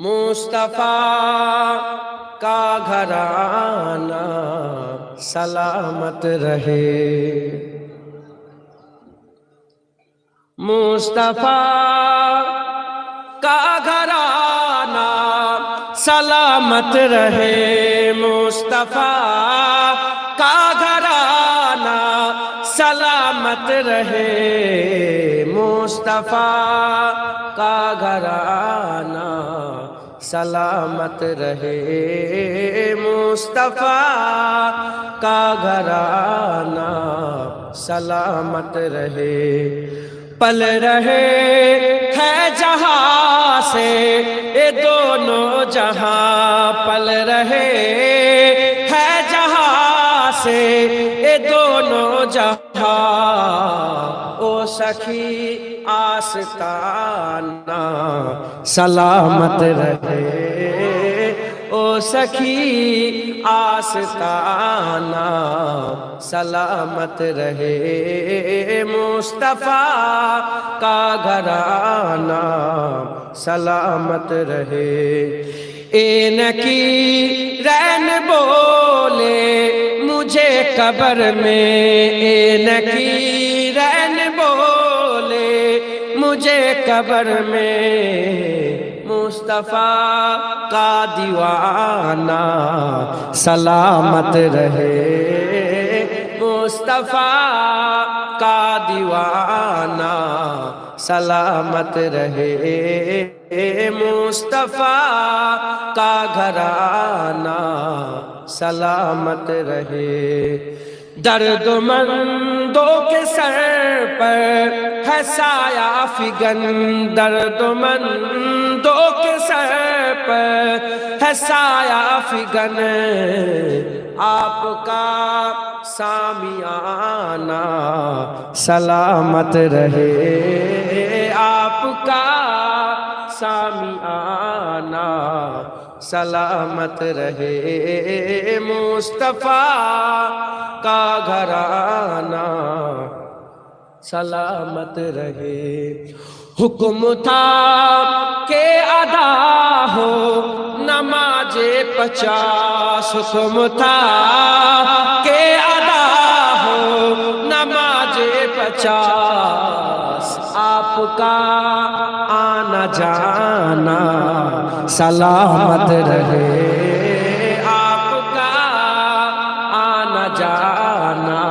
مصطفیٰ کا گھرانہ سلامت رہے۔ مصطفیٰ کا گھرانہ سلامت رہے۔ مصطفیٰ کا گھرانہ سلامت رہے۔ مصطفیٰ کا گھرانہ سلامت رہے۔ مصطفیٰ کا گھرانہ سلامت رہے۔ پل رہے ہے جہاں سے یہ دونوں جہاں پل رہے۔ سے یہ دونوں جہاں، او سخی آستانہ سلامت رہے۔ او سخی آستانہ سلامت رہے۔ مصطفیٰ کا گھرانہ سلامت رہے۔ این کی رین بولے مجھے قبر میں این بولے، مجھے قبر میں مصطفیٰ کا دیوانہ سلامت رہے۔ مصطفیٰ کا دیوانہ سلامت رہے۔ مصطفیٰ کا گھرانہ سلامت رہے۔ درد مندوں کے سر پر ہے سایہ فگن درد مندوں کے سر پر ہے سایہ فگن آپ کا سامیانہ سلامت رہے۔ آپ کا سامیانہ سلامت رہے مصطفیٰ کا گھرانہ۔ سلامت رہے۔ حکم تھا کہ ادا ہو، نماز پچاس۔ حکم تھا کہ ادا ہو، نماز پچاس۔ کا آنا جانا سلامت رہے۔ آپ کا آنا جانا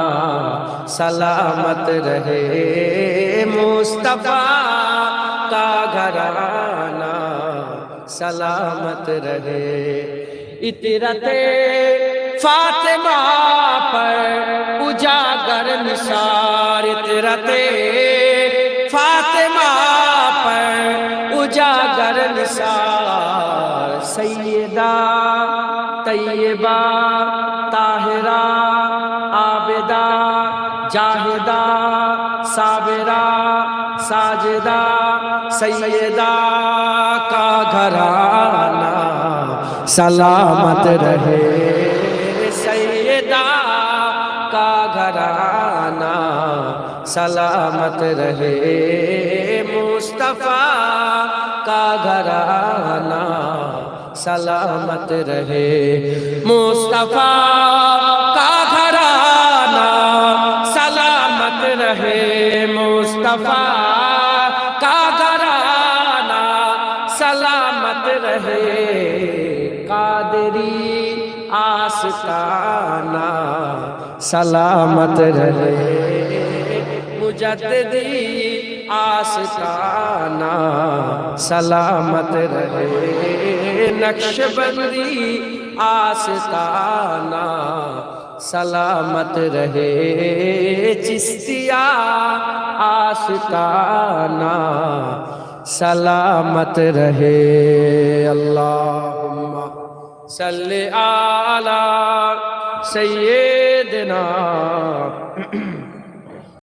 سلامت رہے۔ مصطفیٰ کا گھرانہ سلامت رہے۔ اطرت فاطمہ پر اجاگر نثار۔ اطرت سیدہ، طیبہ، طاہرہ، عابدہ، جاہدہ، صابرہ، ساجدہ، سیدہ کا گھرانہ سلامت رہے۔ سیدہ کا گھرانہ سلامت رہے۔ مصطفیٰ کا گھرانہ سلامت رہے۔ مصطفیٰ کا گھرانہ سلامت رہے۔ مصطفیٰ کا گھرانہ سلامت رہے۔ قادری آستانہ سلامت رہے۔ مجددی آستانہ سلامت رہے نقش بندی آستانہ سلامت رہے چستیا آستانہ سلامت رہے اللہم صلی علی سیدنا